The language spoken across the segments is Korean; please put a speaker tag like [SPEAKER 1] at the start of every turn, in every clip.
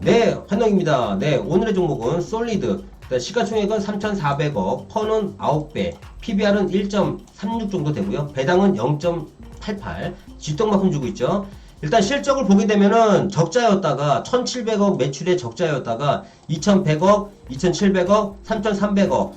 [SPEAKER 1] 네, 환영입니다. 네, 오늘의 종목은 솔리드. 네, 시가총액은 3,400억, 펀은 9배, PBR은 1.36 정도 되고요. 배당은 0.88, 쥐떡만큼 주고 있죠. 일단 실적을 보게 되면은 적자였다가 1,700억 매출의 적자였다가 2,100억, 2,700억, 3,300억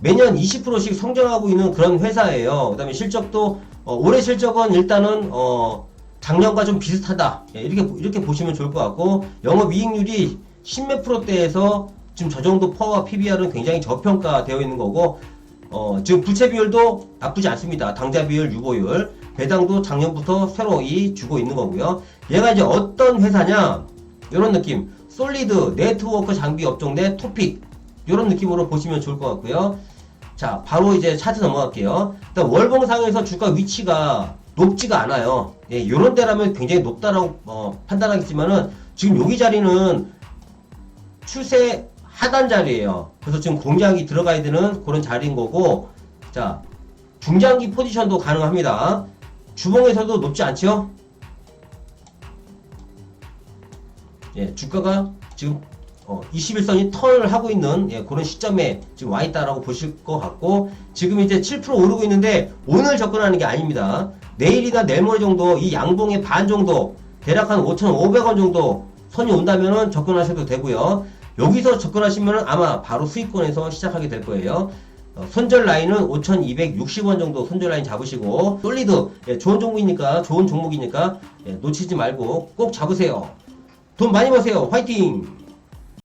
[SPEAKER 1] 매년 20%씩 성장하고 있는 그런 회사예요. 그다음에 실적도 어, 올해 실적은 일단은 어, 작년과 좀 비슷하다. 예, 이렇게 이렇게 보시면 좋을 것 같고 영업이익률이 10몇 프로대에서 지금 저 정도 퍼와 PBR은 굉장히 저평가되어 있는 거고 어, 지금 부채 비율도 나쁘지 않습니다. 당좌 비율, 유보율, 배당도 작년부터 새로 이 주고 있는 거고요. 얘가 이제 어떤 회사냐? 이런 느낌. 솔리드 네트워크 장비 업종 내 토픽 이런 느낌으로 보시면 좋을 것 같고요. 자, 바로 이제 차트 넘어갈게요. 일단 월봉상에서 주가 위치가 높지가 않아요. 예, 이런 데라면 굉장히 높다라고 어, 판단하겠지만은 지금 여기 자리는 추세 하단 자리예요. 그래서 지금 공략이 들어가야 되는 그런 자리인 거고, 자 중장기 포지션도 가능합니다. 주봉에서도 높지 않죠? 예, 주가가 지금 어, 21선이 턴을 하고 있는 예, 그런 시점에 지금 와 있다라고 보실 것 같고 지금 이제 7% 오르고 있는데 오늘 접근하는 게 아닙니다. 내일이나 내일 모레 정도 이 양봉의 반 정도 대략 한 5,500원 정도 선이 온다면은 접근하셔도 되고요. 여기서 접근하시면은 아마 바로 수익권에서 시작하게 될 거예요. 어, 손절 라인은 5,260원 정도 손절 라인 잡으시고 솔리드 예, 좋은 종목이니까 좋은 종목이니까 예, 놓치지 말고 꼭 잡으세요. 돈 많이 버세요. 화이팅!